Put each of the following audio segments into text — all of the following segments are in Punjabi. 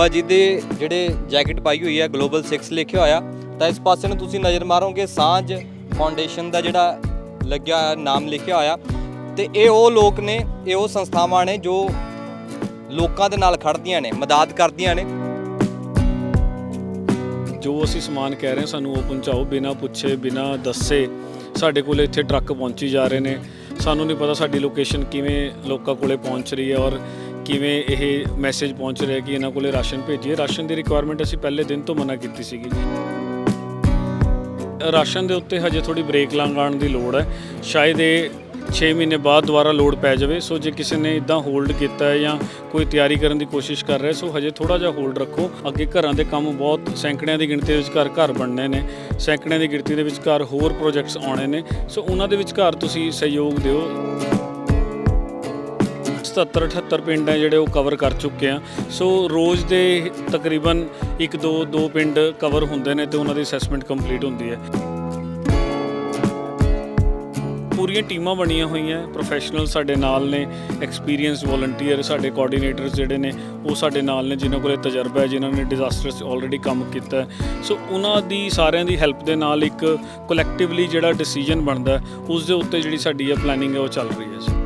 ਭਾਜੀ ਦੇ ਜਿਹੜੇ ਜੈਕਟ ਪਾਈ ਹੋਈ ਹੈ ਗਲੋਬਲ 6 ਲਿਖਿਆ ਹੋਇਆ, ਤਾਂ ਇਸ ਪਾਸੇ ਨੂੰ ਤੁਸੀਂ ਨਜ਼ਰ ਮਾਰੋਗੇ, ਸਾਂਝ ਫਾਊਂਡੇਸ਼ਨ ਦਾ ਜਿਹੜਾ ਲੱਗਿਆ ਹੋਇਆ, ਨਾਮ ਲਿਖਿਆ ਹੋਇਆ। ਤੇ ਇਹ ਉਹ ਲੋਕ ਨੇ, ਇਹ ਉਹ ਸੰਸਥਾਵਾਂ ਨੇ ਜੋ ਲੋਕਾਂ ਦੇ ਨਾਲ ਖੜਦੀਆਂ ਨੇ, ਮਦਦ ਕਰਦੀਆਂ ਨੇ। ਜੋ ਅਸੀਂ ਸਮਾਨ ਕਹਿ ਰਹੇ ਹਾਂ, ਸਾਨੂੰ ਉਹ ਪਹੁੰਚਾਓ, ਬਿਨਾਂ ਪੁੱਛੇ, ਬਿਨਾਂ ਦੱਸੇ, ਸਾਡੇ ਕੋਲ ਇੱਥੇ ਟਰੱਕ ਪਹੁੰਚੀ ਜਾ ਰਹੇ ਨੇ। ਸਾਨੂੰ ਨਹੀਂ ਪਤਾ ਸਾਡੀ ਲੋਕੇਸ਼ਨ ਕਿਵੇਂ ਲੋਕਾਂ ਕੋਲੇ ਪਹੁੰਚ ਰਹੀ ਹੈ ਔਰ ਕਿਵੇਂ ਇਹ ਮੈਸੇਜ ਪਹੁੰਚ ਰਿਹਾ ਕਿ ਇਹਨਾਂ ਕੋਲੇ ਰਾਸ਼ਨ ਭੇਜੀਏ। ਰਾਸ਼ਨ ਦੀ ਰਿਕੁਆਇਰਮੈਂਟ ਅਸੀਂ ਪਹਿਲੇ ਦਿਨ ਤੋਂ ਮਨਾ ਕੀਤੀ ਸੀਗੀ ਰਾਸ਼ਨ ਦੇ ਉੱਤੇ ਹਜੇ ਥੋੜੀ ਬ੍ਰੇਕ ਲਗਾਉਣ ਦੀ ਲੋੜ ਹੈ। ਸ਼ਾਇਦ ਇਹ 6 ਮਹੀਨੇ ਬਾਅਦ ਦੁਬਾਰਾ ਲੋਡ ਪੈ ਜਾਵੇ। ਸੋ ਜੇ ਕਿਸੇ ਨੇ ਇਦਾਂ ਹੋਲਡ ਕੀਤਾ ਹੈ ਜਾਂ ਕੋਈ ਤਿਆਰੀ ਕਰਨ ਦੀ ਕੋਸ਼ਿਸ਼ ਕਰ ਰਿਹਾ ਸੋ ਹਜੇ ਥੋੜਾ ਜਿਹਾ ਹੋਲਡ ਰੱਖੋ। ਅੱਗੇ ਘਰਾਂ ਦੇ ਕੰਮ ਬਹੁਤ ਸੈਂਕੜਿਆਂ ਦੀ ਗਿਣਤੀ ਦੇ ਵਿਚਕਾਰ ਘਰ ਬਣਨੇ ਨੇ। ਸੈਂਕੜਿਆਂ ਦੀ ਗਿਣਤੀ ਦੇ ਵਿੱਚ ਘਰ ਹੋਰ ਪ੍ਰੋਜੈਕਟਸ ਆਉਣੇ ਨੇ। ਸੋ ਉਹਨਾਂ ਦੇ ਵਿਚਕਾਰ ਤੁਸੀਂ ਸਹਿਯੋਗ ਦਿਓ। 77 78 ਪਿੰਡ ਹੈ ਜਿਹੜੇ ਉਹ ਕਵਰ ਕਰ ਚੁੱਕੇ ਆ। ਸੋ ਰੋਜ਼ ਦੇ ਤਕਰੀਬਨ 1 2 2 ਪਿੰਡ ਕਵਰ ਹੁੰਦੇ ਨੇ ਤੇ ਉਹਨਾਂ ਦੀ ਅਸੈਸਮੈਂਟ ਕੰਪਲੀਟ ਹੁੰਦੀ ਹੈ। ਪੂਰੀਆਂ ਟੀਮਾਂ ਬਣੀਆਂ ਹੋਈਆਂ ਪ੍ਰੋਫੈਸ਼ਨਲ ਸਾਡੇ ਨਾਲ ਨੇ ਐਕਸਪੀਰੀਅੰਸ ਵੋਲੰਟੀਅਰ ਸਾਡੇ ਕੋਆਰਡੀਨੇਟਰਸ ਜਿਹੜੇ ਨੇ, ਉਹ ਸਾਡੇ ਨਾਲ ਨੇ, ਜਿਨ੍ਹਾਂ ਕੋਲੇ ਤਜਰਬਾ ਹੈ, ਜਿਨ੍ਹਾਂ ਨੇ ਡਿਜ਼ਾਸਟਰਸ 'ਚ ਆਲਰੇਡੀ ਕੰਮ ਕੀਤਾ ਸੋ ਉਹਨਾਂ ਦੀ ਸਾਰਿਆਂ ਦੀ ਹੈਲਪ ਦੇ ਨਾਲ ਇੱਕ ਕੋਲੈਕਟਿਵਲੀ ਜਿਹੜਾ ਡਿਸੀਜਨ ਬਣਦਾ ਉਸ ਦੇ ਉੱਤੇ ਜਿਹੜੀ ਸਾਡੀ ਹੈ ਪਲੈਨਿੰਗ ਹੈ, ਉਹ ਚੱਲ ਰਹੀ ਹੈ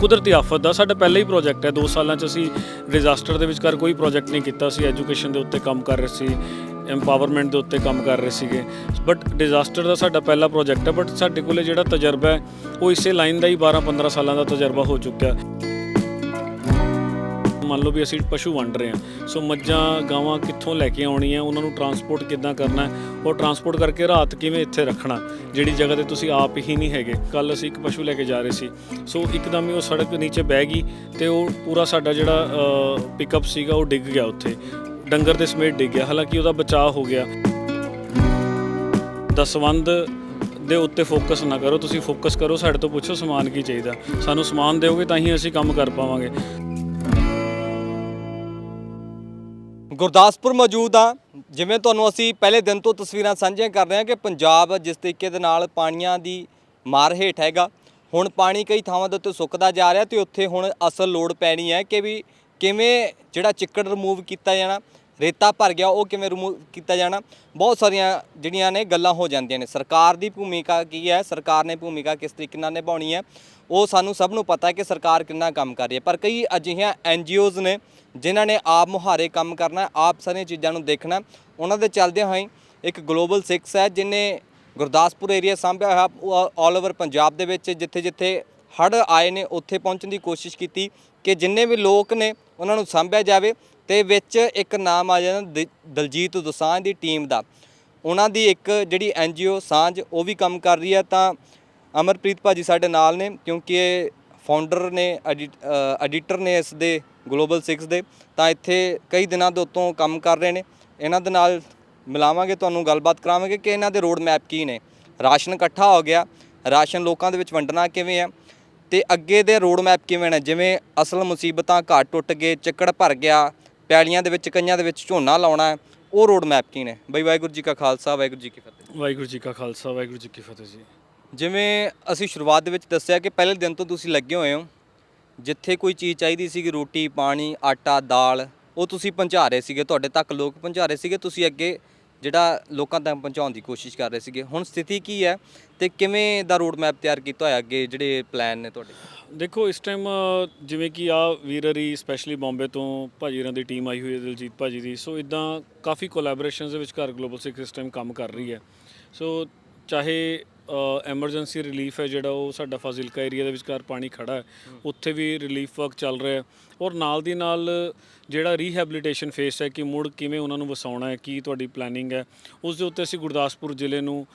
ਕੁਦਰਤੀ ਆਫਤ ਦਾ ਸਾਡਾ ਪਹਿਲਾ ਹੀ ਪ੍ਰੋਜੈਕਟ ਹੈ। 2 ਸਾਲਾਂ 'ਚ ਅਸੀਂ ਡਿਜ਼ਾਸਟਰ ਦੇ ਵਿਚਕਾਰ ਕੋਈ ਪ੍ਰੋਜੈਕਟ ਨਹੀਂ ਕੀਤਾ ਸੀ। ਐਜੂਕੇਸ਼ਨ ਦੇ ਉੱਤੇ ਕੰਮ ਕਰ ਰਹੇ ਸੀ ਐਮਪਾਵਰਮੈਂਟ ਦੇ ਉੱਤੇ ਕੰਮ ਕਰ ਰਹੇ ਸੀਗੇ। ਬਟ ਡਿਜ਼ਾਸਟਰ ਦਾ ਸਾਡਾ ਪਹਿਲਾ ਪ੍ਰੋਜੈਕਟ ਹੈ। ਬਟ ਸਾਡੇ ਕੋਲੇ ਜਿਹੜਾ ਤਜਰਬਾ ਹੈ, ਉਹ ਇਸੇ ਲਾਈਨ ਦਾ ਹੀ 12-15 ਸਾਲਾਂ ਦਾ ਤਜਰਬਾ ਹੋ ਚੁੱਕਿਆ। ਮੰਨ ਲਓ ਵੀ ਅਸੀਂ ਪਸ਼ੂ ਵੰਡ ਰਹੇ ਹਾਂ। ਸੋ ਮੱਝਾਂ, ਗਾਵਾਂ ਕਿੱਥੋਂ ਲੈ ਕੇ ਆਉਣੀਆਂ, ਉਹਨਾਂ ਨੂੰ ਟਰਾਂਸਪੋਰਟ ਕਿੱਦਾਂ ਕਰਨਾ ਹੈ ਉਹ ਟਰਾਂਸਪੋਰਟ ਕਰਕੇ ਰਾਤ ਕਿਵੇਂ ਇੱਥੇ ਰੱਖਣਾ ਜਿਹੜੀ ਜਗ੍ਹਾ ਤੇ ਤੁਸੀਂ ਆਪ ਹੀ ਨਹੀਂ ਹੈਗੇ। ਕੱਲ ਅਸੀਂ ਇੱਕ ਪਸ਼ੂ ਲੈ ਕੇ ਜਾ ਰਹੇ ਸੀ। ਸੋ ਇੱਕਦਮ ਹੀ ਉਹ ਸੜਕ ਨੀਚੇ ਬਹਿ ਗਈ ਤੇ ਉਹ ਪੂਰਾ ਸਾਡਾ ਜਿਹੜਾ ਪਿਕਅਪ ਸੀਗਾ ਉਹ ਡਿੱਗ ਗਿਆ ਉੱਥੇ। ਡੰਗਰ ਦੇ ਸਮੇਤ ਡਿੱਗ ਗਿਆ। ਹਾਲਾਂਕਿ ਉਹਦਾ ਬਚਾਅ ਹੋ ਗਿਆ। ਦਸਵੰਦ ਦੇ ਉੱਤੇ ਫੋਕਸ ਨਾ ਕਰੋ। ਤੁਸੀਂ ਫੋਕਸ ਕਰੋ, ਸਾਡੇ ਤੋਂ ਪੁੱਛੋ ਸਮਾਨ ਕੀ ਚਾਹੀਦਾ। ਸਾਨੂੰ ਸਮਾਨ ਦਿਓਗੇ ਤਾਂ ਹੀ ਅਸੀਂ ਕੰਮ ਕਰ ਪਾਵਾਂਗੇ। ਗੁਰਦਾਸਪੁਰ ਮੌਜੂਦ ਆ। ਜਿਵੇਂ ਤੁਹਾਨੂੰ ਅਸੀਂ ਪਹਿਲੇ ਦਿਨ ਤੋਂ ਤਸਵੀਰਾਂ ਸਾਂਝੀਆਂ ਕਰ ਰਹੇ ਹਾਂ ਕਿ ਪੰਜਾਬ ਜਿਸ ਤਰੀਕੇ ਦੇ ਨਾਲ ਪਾਣੀਆਂ ਦੀ ਮਾਰ ਹੇਠ ਹੈਗਾ। ਹੁਣ ਪਾਣੀ ਕਈ ਥਾਵਾਂ ਦੇ ਉੱਤੇ ਸੁੱਕਦਾ ਜਾ ਰਿਹਾ ਤੇ ਉੱਥੇ ਹੁਣ ਅਸਲ ਲੋੜ ਪੈਣੀ ਹੈ ਕਿ ਵੀ ਕਿਵੇਂ ਜਿਹੜਾ ਚਿੱਕੜ ਰਿਮੂਵ ਕੀਤਾ ਜਾਣਾ। ਰੇਤਾ ਭਰ ਗਿਆ, ਉਹ ਕਿਵੇਂ ਰਿਮੂਵ ਕੀਤਾ ਜਾਣਾ? ਬਹੁਤ ਸਾਰੀਆਂ ਜਿਹੜੀਆਂ ਨੇ ਗੱਲਾਂ ਹੋ ਜਾਂਦੀਆਂ ਨੇ। ਸਰਕਾਰ ਦੀ ਭੂਮਿਕਾ ਕੀ ਹੈ? ਸਰਕਾਰ ਨੇ ਭੂਮਿਕਾ ਕਿਸ ਤਰੀਕੇ ਨਾਲ ਨਿਭਾਉਣੀ ਹੈ? ਉਹ ਸਾਨੂੰ ਸਭ ਨੂੰ ਪਤਾ ਹੈ ਕਿ ਸਰਕਾਰ ਕਿੰਨਾ ਕੰਮ ਕਰ ਰਹੀ ਹੈ। ਪਰ ਕਈ ਅਜਿਹੀਆਂ ਐਨਜੀਓਜ਼ ਨੇ, ਜਿਨ੍ਹਾਂ ਨੇ ਆਪ ਮੁਹਾਰੇ ਕੰਮ ਕਰਨਾ ਆਪ ਸਾਰੀਆਂ ਚੀਜ਼ਾਂ ਨੂੰ ਦੇਖਣਾ ਉਹਨਾਂ ਦੇ ਚੱਲਦਿਆਂ ਹੋਏ ਇੱਕ ਗਲੋਬਲ 6 ਹੈ, ਜਿਨੇ ਗੁਰਦਾਸਪੁਰ ਏਰੀਆ ਸਾਂਭਿਆ ਹੋਇਆ ਆਲ ਓਵਰ ਪੰਜਾਬ ਦੇ ਵਿੱਚ, ਜਿੱਥੇ ਜਿੱਥੇ ਹੜ੍ਹ ਆਏ ਨੇ, ਉੱਥੇ ਪਹੁੰਚਣ ਦੀ ਕੋਸ਼ਿਸ਼ ਕੀਤੀ ਕਿ ਜਿੰਨੇ ਵੀ ਲੋਕ ਨੇ, ਉਹਨਾਂ ਨੂੰ ਸਾਂਭਿਆ ਜਾਵੇ। ਤੇ ਵਿੱਚ ਇੱਕ ਨਾਮ ਆ ਜਾਂਦਾ ਦ- ਦਲਜੀਤ ਦੋਸਾਂਝ ਦੀ ਟੀਮ ਦਾ। ਉਹਨਾਂ ਦੀ ਇੱਕ ਜਿਹੜੀ ਐਨਜੀਓ ਸਾਂਝ, ਉਹ ਵੀ ਕੰਮ ਕਰ ਰਹੀ ਹੈ ਤਾਂ ਅਮਰਪ੍ਰੀਤ ਭਾਜੀ ਸਾਡੇ ਨਾਲ ਨੇ, ਕਿਉਂਕਿ ਇਹ ਫਾਊਂਡਰ ਨੇ ਐਡੀਟਰ ਨੇ ਇਸ ਦੇ, ਗਲੋਬਲ 6 ਦੇ, ਤਾਂ ਇੱਥੇ ਕਈ ਦਿਨਾਂ ਦੇ ਉੱਤੋਂ ਕੰਮ ਕਰ ਰਹੇ ਨੇ। ਇਹਨਾਂ ਦੇ ਨਾਲ ਮਿਲਾਵਾਂਗੇ, ਤੁਹਾਨੂੰ ਗੱਲਬਾਤ ਕਰਾਵਾਂਗੇ ਕਿ ਇਹਨਾਂ ਦੇ ਰੋਡ ਮੈਪ ਕੀ ਨੇ। ਰਾਸ਼ਨ ਇਕੱਠਾ ਹੋ ਗਿਆ, ਰਾਸ਼ਨ ਲੋਕਾਂ ਦੇ ਵਿੱਚ ਵੰਡਣਾ ਕਿਵੇਂ ਹੈ ਤੇ ਅੱਗੇ ਦੇ ਰੋਡ ਮੈਪ ਕਿਵੇਂ ਨੇ? ਜਿਵੇਂ ਅਸਲ ਮੁਸੀਬਤਾਂ ਘਾਟ ਟੁੱਟ ਗਏ, ਚੱਕੜ ਭਰ ਗਿਆ ਪੈਲੀਆਂ ਦੇ ਵਿੱਚ ਕਈਆਂ ਦੇ ਵਿੱਚ ਝੋਨਾ ਲਾਉਣਾ ਹੈ ਉਹ ਰੋਡ ਮੈਪ ਕੀ ਨੇ। ਬਈ ਵਾਹਿਗੁਰੂ ਜੀ ਕਾ ਖਾਲਸਾ ਵਾਹਿਗੁਰੂ ਜੀ ਕੀ ਫਤਿਹ। ਵਾਹਿਗੁਰੂ ਜੀ ਕਾ ਖਾਲਸਾ ਵਾਹਿਗੁਰੂ ਜੀ ਕੀ ਫਤਿਹ ਜੀ। ਜਿਵੇਂ ਅਸੀਂ ਸ਼ੁਰੂਆਤ ਦੇ ਵਿੱਚ ਦੱਸਿਆ ਕਿ ਪਹਿਲੇ ਦਿਨ ਤੋਂ ਤੁਸੀਂ ਲੱਗੇ ਹੋਏ ਹੋ ਜਿੱਥੇ ਕੋਈ ਚੀਜ਼ ਚਾਹੀਦੀ ਸੀਗੀ ਰੋਟੀ ਪਾਣੀ ਆਟਾ ਦਾਲ ਉਹ ਤੁਸੀਂ ਪਹੁੰਚਾ ਰਹੇ ਸੀਗੇ ਤੁਹਾਡੇ ਤੱਕ ਲੋਕ ਪਹੁੰਚਾ ਰਹੇ ਸੀਗੇ ਤੁਸੀਂ ਅੱਗੇ ਜਿਹੜਾ ਲੋਕਾਂ ਤੱਕ ਪਹੁੰਚਾਉਣ ਦੀ ਕੋਸ਼ਿਸ਼ ਕਰ ਰਹੇ ਸੀਗੇ। ਹੁਣ ਸਥਿਤੀ ਕੀ ਹੈ ਤੇ ਕਿਵੇਂ ਦਾ ਰੋਡ ਮੈਪ ਤਿਆਰ ਕੀਤਾ ਹੋਇਆ ਅੱਗੇ ਜਿਹੜੇ ਪਲਾਨ ਨੇ ਤੁਹਾਡੇ? ਦੇਖੋ, ਇਸ ਟਾਈਮ ਜਿਵੇਂ ਕਿ ਆ ਵੀਰਰੀ ਸਪੈਸ਼ਲੀ ਬੰਬੇ ਤੋਂ ਭਾਜੀ ਰਾਂ ਦੀ ਟੀਮ ਆਈ ਹੋਈ ਹੈ, ਦਿਲਜੀਤ ਭਾਜੀ ਦੀ। ਸੋ ਇਦਾਂ ਕਾਫੀ ਕੋਲੈਬੋਰੇਸ਼ਨਸ ਦੇ ਵਿਚਕਾਰ ਗਲੋਬਲ ਸਿੱਖ ਇਸ ਟਾਈਮ ਕੰਮ ਕਰ ਰਹੀ ਹੈ। ਸੋ ਚਾਹੇ ਐਮਰਜੈਂਸੀ ਰਿਲੀਫ ਹੈ ਜਿਹੜਾ ਉਹ ਸਾਡਾ ਫਾਜ਼ਿਲਕਾ ਏਰੀਆ ਦੇ ਵਿਚਕਾਰ ਪਾਣੀ ਖੜਾ ਹੈ। ਉੱਥੇ ਵੀ ਰਿਲੀਫ ਵਰਕ ਚੱਲ ਰਿਹਾ ਹੈ। ਔਰ ਨਾਲ ਦੀ ਨਾਲ ਜਿਹੜਾ ਰੀਹੈਬਿਲਿਟੇਸ਼ਨ ਫੇਸ ਹੈ ਕਿ ਮੁੜ ਕਿਵੇਂ ਉਹਨਾਂ ਨੂੰ ਵਸਾਉਣਾ ਹੈ, ਕੀ ਤੁਹਾਡੀ ਪਲੈਨਿੰਗ ਹੈ, ਉਸ ਦੇ ਉੱਤੇ ਅਸੀਂ ਗੁਰਦਾਸਪੁਰ ਜ਼ਿਲ੍ਹੇ ਨੂੰ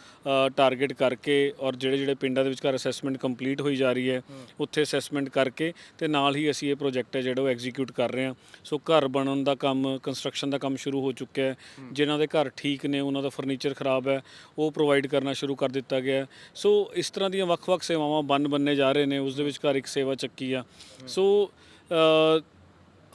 ਟਾਰਗੇਟ ਕਰਕੇ ਔਰ ਜਿਹੜੇ ਜਿਹੜੇ ਪਿੰਡਾਂ ਦੇ ਵਿਚਕਾਰ ਅਸੈਸਮੈਂਟ ਕੰਪਲੀਟ ਹੋਈ ਜਾ ਰਹੀ ਹੈ, ਉੱਥੇ ਅਸੈਸਮੈਂਟ ਕਰਕੇ ਤੇ ਨਾਲ ਹੀ ਅਸੀਂ ਇਹ ਪ੍ਰੋਜੈਕਟ ਹੈ ਜਿਹੜਾ ਉਹ ਐਗਜ਼ੀਕਿਊਟ ਕਰ ਰਹੇ ਹਾਂ। ਸੋ ਘਰ ਬਣਨ ਦਾ ਕੰਮ ਕੰਸਟਰਕਸ਼ਨ ਦਾ ਕੰਮ ਸ਼ੁਰੂ ਹੋ ਚੁੱਕਿਆ ਹੈ। ਜਿਨ੍ਹਾਂ ਦੇ ਘਰ ਠੀਕ ਨੇ, ਉਹਨਾਂ ਦਾ ਫਰਨੀਚਰ ਖਰਾਬ ਹੈ, ਉਹ ਪ੍ਰੋਵਾਈਡ ਕਰਨਾ ਸ਼ੁਰੂ ਕਰ ਦਿੱਤਾ ਗਿਆ ਹੈ ਸੋ ਇਸ ਤਰ੍ਹਾਂ ਦੀਆਂ ਵੱਖ-ਵੱਖ ਸੇਵਾਵਾਂ ਬੰਨ ਬੰਨੇ ਜਾ ਰਹੇ ਨੇ, ਉਸ ਦੇ ਵਿਚਕਾਰ ਇੱਕ ਸੇਵਾ ਚੱਕੀ ਆ। ਸੋ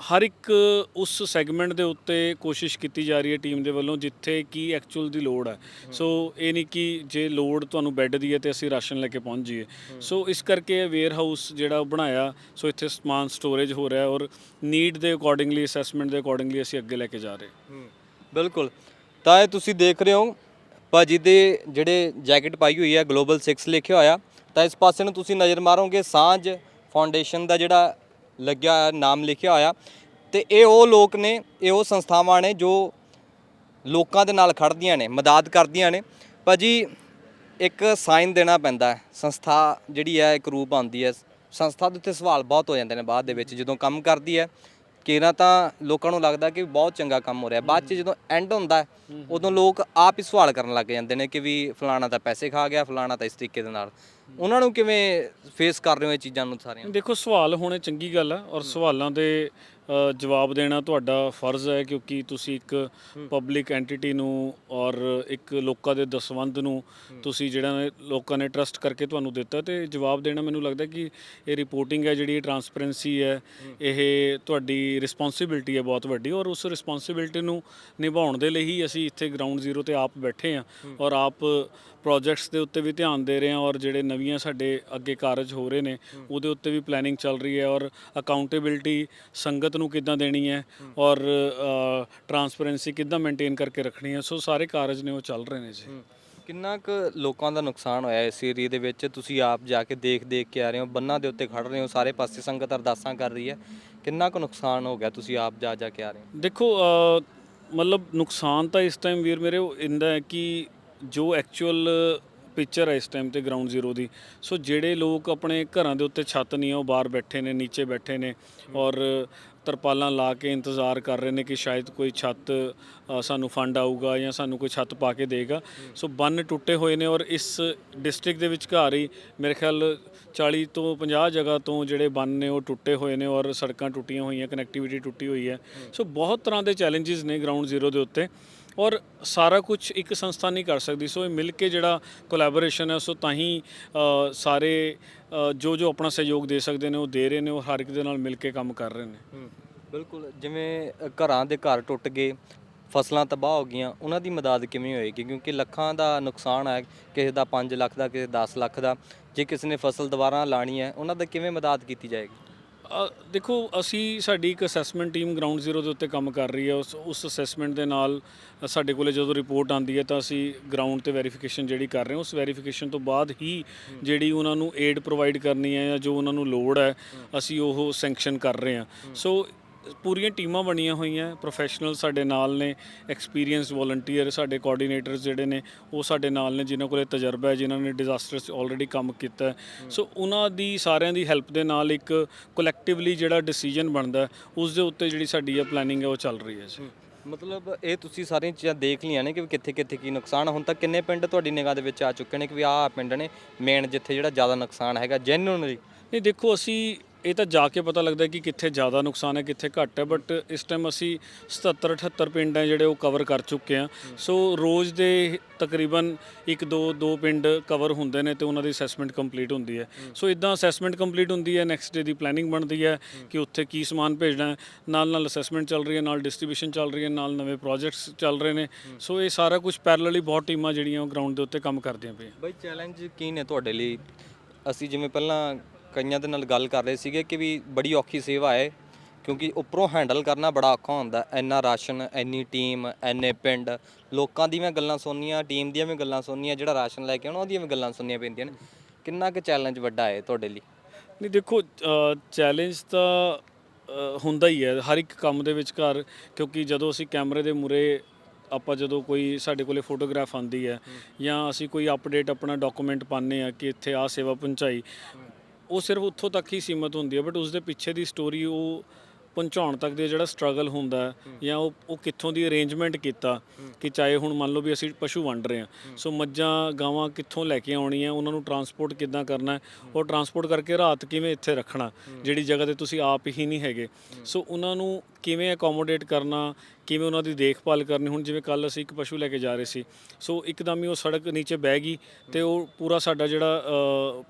ਹਰ ਇੱਕ ਉਸ ਸੈਗਮੈਂਟ ਦੇ ਉੱਤੇ ਕੋਸ਼ਿਸ਼ ਕੀਤੀ ਜਾ ਰਹੀ ਹੈ ਟੀਮ ਦੇ ਵੱਲੋਂ, ਜਿੱਥੇ ਕੀ ਐਕਚੁਅਲ ਦੀ ਲੋੜ ਹੈ। ਸੋ, ਇਹ ਨਹੀਂ ਕਿ ਜੇ ਲੋੜ ਤੁਹਾਨੂੰ ਬੈੱਡ ਦੀ ਹੈ ਤੇ ਅਸੀਂ ਰਾਸ਼ਨ ਲੈ ਕੇ ਪਹੁੰਚ ਜਾਈਏ। ਸੋ, ਇਸ ਕਰਕੇ ਵੇਅਰ ਹਾਊਸ ਜਿਹੜਾ ਉਹ ਬਣਾਇਆ, ਸੋ ਇੱਥੇ ਸਮਾਨ ਸਟੋਰੇਜ ਹੋ ਰਿਹਾ ਔਰ ਨੀਡ ਦੇ ਅਕੋਰਡਿੰਗਲੀ ਅਸੈਸਮੈਂਟ ਦੇ ਅਕੋਰਡਿੰਗਲੀ ਅਸੀਂ ਅੱਗੇ ਲੈ ਕੇ ਜਾ ਰਹੇ ਬਿਲਕੁਲ। ਤਾਂ ਇਹ ਤੁਸੀਂ ਦੇਖ ਰਹੇ ਹੋ ਭਾਜੀ ਦੇ ਜਿਹੜੇ ਜੈਕਟ ਪਾਈ ਹੋਈ ਹੈ ਗਲੋਬਲ 6 ਲਿਖਿਆ ਹੋਇਆ, ਤਾਂ ਇਸ ਪਾਸੇ ਨੂੰ ਤੁਸੀਂ ਨਜ਼ਰ ਮਾਰੋਗੇ, ਸਾਂਝ ਫਾਊਂਡੇਸ਼ਨ ਦਾ ਜਿਹੜਾ ਲੱਗਿਆ ਹੋਇਆ, ਨਾਮ ਲਿਖਿਆ ਹੋਇਆ, ਤੇ ਇਹ ਉਹ ਲੋਕ ਨੇ, ਇਹ ਉਹ ਸੰਸਥਾਵਾਂ ਨੇ ਜੋ ਲੋਕਾਂ ਦੇ ਨਾਲ ਖੜਦੀਆਂ ਨੇ, ਮਦਦ ਕਰਦੀਆਂ ਨੇ। ਭਾਜੀ, ਇੱਕ ਸਾਈਨ ਦੇਣਾ ਪੈਂਦਾ ਸੰਸਥਾ ਜਿਹੜੀ ਹੈ, ਇੱਕ ਰੂਪ ਆਉਂਦੀ ਹੈ, ਸੰਸਥਾ ਦੇ ਉੱਤੇ ਸਵਾਲ ਬਹੁਤ ਹੋ ਜਾਂਦੇ ਨੇ ਬਾਅਦ ਦੇ ਵਿੱਚ, ਜਦੋਂ ਕੰਮ ਕਰਦੀ ਹੈ ਕਿਰਾਂ ਤਾਂ ਲੋਕਾਂ ਨੂੰ ਲੱਗਦਾ ਕਿ ਬਹੁਤ ਚੰਗਾ ਕੰਮ ਹੋ ਰਿਹਾ। ਬਾਅਦ ਚ ਜਦੋਂ ਐਂਡ ਹੁੰਦਾ, ਉਦੋਂ ਲੋਕ ਆਪ ਹੀ ਸਵਾਲ ਕਰਨ ਲੱਗ ਜਾਂਦੇ ਨੇ ਕਿ ਵੀ ਫਲਾਣਾ ਤਾਂ ਪੈਸੇ ਖਾ ਗਿਆ, ਫਲਾਣਾ ਤਾਂ ਇਸ ਤਰੀਕੇ ਦੇ ਨਾਲ। ਉਹਨਾਂ ਨੂੰ ਕਿਵੇਂ ਫੇਸ ਕਰ ਰਹੇ ਹੋ ਇਹ ਚੀਜ਼ਾਂ ਨੂੰ ਸਾਰੀਆਂ ਦੇਖੋ, ਸਵਾਲ ਹੋਣੇ ਚੰਗੀ ਗੱਲ ਆ ਔਰ ਸਵਾਲਾਂ ਦੇ ਜਵਾਬ ਦੇਣਾ ਤੁਹਾਡਾ ਫਰਜ਼ ਹੈ ਕਿਉਂਕਿ ਤੁਸੀਂ ਇੱਕ ਪਬਲਿਕ ਐਂਟੀਟੀ ਨੂੰ ਔਰ ਇੱਕ ਲੋਕਾਂ ਦੇ ਦਸਵੰਦ ਨੂੰ ਤੁਸੀਂ ਜਿਹੜਾ ਨੇ ਲੋਕਾਂ ਨੇ ਟਰਸਟ ਕਰਕੇ ਤੁਹਾਨੂੰ ਦਿੱਤਾ ਤੇ ਜਵਾਬ ਦੇਣਾ ਮੈਨੂੰ ਲੱਗਦਾ ਕਿ ਇਹ ਰਿਪੋਰਟਿੰਗ ਹੈ ਜਿਹੜੀ ਟਰਾਂਸਪੇਰੈਂਸੀ ਹੈ ਇਹ ਤੁਹਾਡੀ ਰਿਸਪੌਂਸਿਬਿਲਟੀ ਹੈ ਬਹੁਤ ਵੱਡੀ ਔਰ ਉਸ ਰਿਸਪੌਂਸਿਬਿਲਟੀ ਨੂੰ ਨਿਭਾਉਣ ਦੇ ਲਈ ਹੀ ਅਸੀਂ ਇੱਥੇ ਗਰਾਊਂਡ ਜ਼ੀਰੋ ਤੇ ਆਪ ਬੈਠੇ ਹਾਂ। ਔਰ ਆਪ ਪ੍ਰੋਜੈਕਟਸ ਦੇ ਉੱਤੇ ਵੀ ਧਿਆਨ ਦੇ ਰਹੇ ਹਾਂ ਔਰ ਜਿਹੜੇ ਨਵੀਆਂ ਸਾਡੇ ਅੱਗੇ ਕਾਰਜ ਹੋ ਰਹੇ ਨੇ ਉਹਦੇ ਉੱਤੇ ਵੀ ਪਲੈਨਿੰਗ ਚੱਲ ਰਹੀ ਹੈ ਔਰ ਅਕਾਊਂਟੇਬਿਲਟੀ ਸੰਗਤ ਨੂੰ ਕਿੱਦਾਂ ਦੇਣੀ ਹੈ ਔਰ ਟਰਾਂਸਪੇਰੈਂਸੀ ਕਿੱਦਾਂ ਮੇਨਟੇਨ ਕਰਕੇ ਰੱਖਣੀ ਹੈ ਸੋ ਸਾਰੇ ਕਾਰਜ ਨੇ ਉਹ ਚੱਲ ਰਹੇ ਨੇ ਜੀ। ਕਿੰਨਾ ਕੁ ਲੋਕਾਂ ਦਾ ਨੁਕਸਾਨ ਹੋਇਆ ਇਸ ਏਰੀਏ ਦੇ ਵਿੱਚ? ਤੁਸੀਂ ਆਪ ਜਾ ਕੇ ਦੇਖ ਦੇਖ ਕੇ ਆ ਰਹੇ ਹੋ ਬੰਨਾਂ ਦੇ ਉੱਤੇ ਖੜ ਰਹੇ ਹੋ ਸਾਰੇ ਪਾਸੇ ਸੰਗਤ ਅਰਦਾਸਾਂ ਕਰ ਰਹੀ ਹੈ। ਕਿੰਨਾ ਕੁ ਨੁਕਸਾਨ ਹੋ ਗਿਆ ਤੁਸੀਂ ਆਪ ਜਾ ਜਾ ਕੇ ਆ ਰਹੇ ਹੋ? ਦੇਖੋ ਮਤਲਬ ਨੁਕਸਾਨ ਤਾਂ ਇਸ ਟਾਈਮ ਵੀਰ ਮੇਰੇ ਉਹ ਇੰਦਾ ਹੈ ਕਿ ਜੋ ਐਕਚੁਅਲ ਪਿਕਚਰ ਹੈ ਇਸ ਟਾਈਮ ਤੇ ਗਰਾਊਂਡ ਜ਼ੀਰੋ ਦੀ ਸੋ ਜਿਹੜੇ ਲੋਕ ਆਪਣੇ ਘਰਾਂ ਦੇ ਉੱਤੇ ਛੱਤ ਨਹੀਂ ਆ ਉਹ ਬਾਹਰ ਬੈਠੇ ਨੇ ਨੀਚੇ ਬੈਠੇ ਨੇ ਔਰ ਤਰਪਾਲਾਂ ਲਾ ਕੇ ਇੰਤਜ਼ਾਰ ਕਰ ਰਹੇ ਨੇ ਕਿ ਸ਼ਾਇਦ ਕੋਈ ਛੱਤ ਅ, ਸਾਨੂੰ ਫੰਡ ਆਊਗਾ ਜਾਂ ਸਾਨੂੰ ਕੋਈ ਛੱਤ ਪਾ ਕੇ ਦੇਗਾ। ਸੋ ਬੰਨ ਟੁੱਟੇ ਹੋਏ ਨੇ ਔਰ ਇਸ ਡਿਸਟ੍ਰਿਕਟ ਦੇ ਵਿਚਕਾਰ ਹੀ ਮੇਰੇ ਖਿਆਲ 40 ਤੋਂ 50 ਜਗ੍ਹਾ ਤੋਂ ਜਿਹੜੇ ਬੰਨ ਨੇ ਉਹ ਟੁੱਟੇ ਹੋਏ ਨੇ ਔਰ ਸੜਕਾਂ ਟੁੱਟੀਆਂ ਹੋਈਆਂ ਕਨੈਕਟੀਵਿਟੀ ਟੁੱਟੀ ਹੋਈ ਹੈ। ਸੋ ਬਹੁਤ ਤਰ੍ਹਾਂ ਦੇ ਚੈਲੰਜਸ ਨੇ ਗਰਾਊਂਡ ਜ਼ੀਰੋ ਦੇ ਉੱਤੇ। ਔਰ ਸਾਰਾ ਕੁਝ ਇੱਕ ਸੰਸਥਾ ਨਹੀਂ ਕਰ ਸਕਦੀ। ਸੋ ਇਹ ਮਿਲ ਕੇ ਜਿਹੜਾ ਕੋਲੈਬੋਰੇਸ਼ਨ ਹੈ, ਸੋ ਤਾਂ ਹੀ ਸਾਰੇ ਜੋ ਜੋ ਆਪਣਾ ਸਹਿਯੋਗ ਦੇ ਸਕਦੇ ਨੇ, ਉਹ ਦੇ ਰਹੇ ਨੇ, ਉਹ ਹਰ ਇੱਕ ਦੇ ਨਾਲ ਮਿਲ ਕੇ ਕੰਮ ਕਰ ਰਹੇ ਨੇ। ਬਿਲਕੁਲ। ਜਿਵੇਂ ਘਰਾਂ ਦੇ ਘਰ ਟੁੱਟ ਗਏ, ਫਸਲਾਂ ਤਬਾਹ ਹੋ ਗਈਆਂ, ਉਹਨਾਂ ਦੀ ਮਦਦ ਕਿਵੇਂ ਹੋਏਗੀ? ਕਿਉਂਕਿ ਲੱਖਾਂ ਦਾ ਨੁਕਸਾਨ ਹੈ, ਕਿਸੇ ਦਾ 5 ਲੱਖ ਦਾ, ਕਿਸੇ 10 ਲੱਖ ਦਾ। ਜੇ ਕਿਸੇ ਨੇ ਫਸਲ ਦੁਬਾਰਾ ਲਾਣੀ ਹੈ, ਉਹਨਾਂ ਦਾ ਕਿਵੇਂ ਮਦਦ ਕੀਤੀ ਜਾਏਗੀ? ਦੇਖੋ, ਅਸੀਂ ਸਾਡੀ ਇੱਕ ਅਸੈਸਮੈਂਟ ਟੀਮ ਗਰਾਊਂਡ ਜ਼ੀਰੋ ਦੇ ਉੱਤੇ ਕੰਮ ਕਰ ਰਹੀ ਹੈ। ਉਸ ਉਸ ਅਸੈਸਮੈਂਟ ਦੇ ਨਾਲ ਸਾਡੇ ਕੋਲੇ ਜਦੋਂ ਰਿਪੋਰਟ ਆਉਂਦੀ ਹੈ ਤਾਂ ਅਸੀਂ ਗਰਾਊਂਡ ਤੇ ਵੈਰੀਫਿਕੇਸ਼ਨ ਜਿਹੜੀ ਕਰ ਰਹੇ ਹਾਂ, ਉਸ ਵੈਰੀਫਿਕੇਸ਼ਨ ਤੋਂ ਬਾਅਦ ਹੀ ਜਿਹੜੀ ਉਹਨਾਂ ਨੂੰ ਏਡ ਪ੍ਰੋਵਾਈਡ ਕਰਨੀ ਹੈ ਜਾਂ ਜੋ ਉਹਨਾਂ ਨੂੰ ਲੋੜ ਹੈ, ਅਸੀਂ ਉਹ ਸੈਂਕਸ਼ਨ ਕਰ ਰਹੇ ਹਾਂ। ਸੋ ਪੂਰੀਆਂ ਟੀਮਾਂ ਬਣੀਆਂ ਹੋਈਆਂ ਪ੍ਰੋਫੈਸ਼ਨਲ ਸਾਡੇ ਨਾਲ ਨੇ ਐਕਸਪੀਰੀਅੰਸ ਵੋਲੰਟੀਅਰ ਸਾਡੇ ਕੋਆਰਡੀਨੇਟਰਸ ਜਿਹੜੇ ਨੇ ਉਹ ਸਾਡੇ ਨਾਲ ਨੇ ਜਿਨ੍ਹਾਂ ਕੋਲੇ ਤਜਰਬਾ ਹੈ ਜਿਨ੍ਹਾਂ ਨੇ ਡਿਜ਼ਾਸਟਰਸ ਆਲਰੇਡੀ ਕੰਮ ਕੀਤਾ ਸੋ ਉਹਨਾਂ ਦੀ ਸਾਰਿਆਂ ਦੀ ਹੈਲਪ ਦੇ ਨਾਲ ਇੱਕ ਕਲੈਕਟਿਵਲੀ ਜਿਹੜਾ ਡਿਸੀਜਨ ਬਣਦਾ ਉਸ ਦੇ ਉੱਤੇ ਜਿਹੜੀ ਸਾਡੀ ਇਹ ਪਲੈਨਿੰਗ ਹੈ ਉਹ ਚੱਲ ਰਹੀ ਹੈ ਜੀ। ਮਤਲਬ ਇਹ ਤੁਸੀਂ ਸਾਰੀਆਂ ਚੀਜ਼ਾਂ ਦੇਖ ਲਈਆਂ ਨੇ ਕਿ ਕਿੱਥੇ ਕਿੱਥੇ ਕੀ ਨੁਕਸਾਨ। ਹੁਣ ਤੱਕ ਕਿੰਨੇ ਪਿੰਡ ਤੁਹਾਡੀ ਨਿਗਾਹ ਦੇ ਵਿੱਚ ਆ ਚੁੱਕੇ ਨੇ ਕਿ ਵੀ ਆਹ ਪਿੰਡ ਨੇ ਮੇਨ ਜਿੱਥੇ ਜਿਹੜਾ ਜ਼ਿਆਦਾ ਨੁਕਸਾਨ ਹੈਗਾ ਜੈਨੂਨਲੀ ਨਹੀਂ ਦੇਖੋ ਅਸੀਂ ਇਹ ਤਾਂ ਜਾ ਕੇ ਪਤਾ ਲੱਗਦਾ ਕਿ ਕਿੱਥੇ ਜ਼ਿਆਦਾ ਨੁਕਸਾਨ ਹੈ, ਕਿੱਥੇ ਘੱਟ ਹੈ ਬਟ ਇਸ ਟਾਈਮ ਅਸੀਂ 77 78 ਪਿੰਡ ਹੈ ਜਿਹੜੇ ਉਹ ਕਵਰ ਕਰ ਚੁੱਕੇ ਆ ਸੋ ਰੋਜ਼ ਦੇ ਤਕਰੀਬਨ ਇੱਕ ਦੋ ਦੋ ਪਿੰਡ ਕਵਰ ਹੁੰਦੇ ਨੇ ਤੇ ਉਹਨਾਂ ਦੀ ਅਸੈਸਮੈਂਟ ਕੰਪਲੀਟ ਹੁੰਦੀ ਹੈ। ਸੋ ਇਦਾਂ ਅਸੈਸਮੈਂਟ ਕੰਪਲੀਟ ਹੁੰਦੀ ਹੈ ਨੈਕਸਟ ਡੇ ਦੀ ਪਲੈਨਿੰਗ ਬਣਦੀ ਹੈ ਕਿ ਉੱਥੇ ਕੀ ਸਮਾਨ ਭੇਜਣਾ ਹੈ। ਨਾਲ ਨਾਲ ਅਸੈਸਮੈਂਟ ਚੱਲ ਰਹੀ ਹੈ, ਨਾਲ ਡਿਸਟ੍ਰੀਬਿਊਸ਼ਨ ਚੱਲ ਰਹੀ ਹੈ, ਨਾਲ ਨਵੇਂ ਪ੍ਰੋਜੈਕਟਸ ਚੱਲ ਰਹੇ ਨੇ। ਸੋ ਇਹ ਸਾਰਾ ਕੁਝ ਪੈਰਲਲੀ ਬਹੁਤ ਟੀਮਾਂ ਜਿਹੜੀਆਂ ਉਹ ਗਰਾਊਂਡ ਦੇ ਉੱਤੇ ਕੰਮ ਕਰਦੀਆਂ ਪਈਆਂ। ਬਈ ਚੈਲੰਜ ਕੀ ਨੇ ਤੁਹਾਡੇ ਲਈ? ਅਸੀਂ ਜਿਵੇਂ ਪਹਿਲਾਂ ਕਈਆਂ ਦੇ ਨਾਲ ਗੱਲ ਕਰ ਰਹੇ ਸੀਗੇ ਕਿ ਵੀ ਬੜੀ ਔਖੀ ਸੇਵਾ ਹੈ ਕਿਉਂਕਿ ਉੱਪਰੋਂ ਹੈਂਡਲ ਕਰਨਾ ਬੜਾ ਔਖਾ ਹੁੰਦਾ ਇੰਨਾ ਰਾਸ਼ਨ ਇੰਨੀ ਟੀਮ ਇੰਨੇ ਪਿੰਡ ਲੋਕਾਂ ਦੀਆਂ ਵੀ ਗੱਲਾਂ ਸੁਣਨੀਆਂ ਟੀਮ ਦੀਆਂ ਵੀ ਗੱਲਾਂ ਸੁਣਨੀਆਂ ਜਿਹੜਾ ਰਾਸ਼ਨ ਲੈ ਕੇ ਆਉਣਾ ਉਹਦੀਆਂ ਵੀ ਗੱਲਾਂ ਸੁਣਨੀਆਂ ਪੈਂਦੀਆਂ ਨੇ। ਕਿੰਨਾ ਕੁ ਚੈਲੰਜ ਵੱਡਾ ਹੈ ਤੁਹਾਡੇ ਲਈ? ਨਹੀਂ ਦੇਖੋ ਚੈਲੰਜ ਤਾਂ ਹੁੰਦਾ ਹੀ ਹੈ ਹਰ ਇੱਕ ਕੰਮ ਦੇ ਵਿਚਕਾਰ ਕਿਉਂਕਿ ਜਦੋਂ ਅਸੀਂ ਕੈਮਰੇ ਦੇ ਮੂਰੇ ਆਪਾਂ ਜਦੋਂ ਕੋਈ ਸਾਡੇ ਕੋਲੇ ਫੋਟੋਗ੍ਰਾਫ ਆਂਦੀ ਹੈ ਜਾਂ ਅਸੀਂ ਕੋਈ ਅਪਡੇਟ ਆਪਣਾ ਡਾਕੂਮੈਂਟ ਪਾਉਂਦੇ ਆ ਕਿ ਇੱਥੇ ਆ ਸੇਵਾ ਪਹੁੰਚਾਈ ਉਹ ਸਿਰਫ ਉੱਥੋਂ ਤੱਕ ਹੀ ਸੀਮਤ ਹੁੰਦੀ ਹੈ ਬਟ ਉਸ ਦੇ ਪਿੱਛੇ ਦੀ ਸਟੋਰੀ ਉਹ ਪਹੁੰਚਾਉਣ ਤੱਕ ਦੇ ਜਿਹੜਾ ਸਟਰਗਲ ਹੁੰਦਾ ਹੈ ਜਾਂ ਉਹ ਉਹ ਕਿੱਥੋਂ ਦੀ ਅਰੇਂਜਮੈਂਟ ਕੀਤਾ ਕਿ ਚਾਹੇ ਹੁਣ ਮੰਨ ਲਓ ਵੀ ਅਸੀਂ ਪਸ਼ੂ ਵੰਡ ਰਹੇ ਹਾਂ। ਸੋ ਮੱਝਾਂ ਗਾਵਾਂ ਕਿੱਥੋਂ ਲੈ ਕੇ ਆਉਣੀਆਂ ਉਹਨਾਂ ਨੂੰ ਟਰਾਂਸਪੋਰਟ ਕਿੱਦਾਂ ਕਰਨਾ ਹੈ? ਉਹ ਟਰਾਂਸਪੋਰਟ ਕਰਕੇ ਰਾਤ ਕਿਵੇਂ ਇੱਥੇ ਰੱਖਣਾ? ਜਿਹੜੀ ਜਗ੍ਹਾ ਤੇ ਤੁਸੀਂ ਆਪ ਹੀ ਨਹੀਂ ਹੈਗੇ। ਸੋ ਉਹਨਾਂ ਨੂੰ ਕਿਵੇਂ ਅਕੋਮੋਡੇਟ ਕਰਨਾ? ਕਿਵੇਂ ਉਹਨਾਂ ਦੀ ਦੇਖਭਾਲ ਕਰਨੀ? ਹੁਣ ਜਿਵੇਂ ਕੱਲ ਅਸੀਂ ਇੱਕ ਪਸ਼ੂ ਲੈ ਕੇ ਜਾ ਰਹੇ ਸੀ। ਸੋ ਇੱਕਦਮ ਹੀ ਉਹ ਸੜਕ ਨੀਚੇ ਬਹਿ ਗਈ ਤੇ ਉਹ ਪੂਰਾ ਸਾਡਾ ਜਿਹੜਾ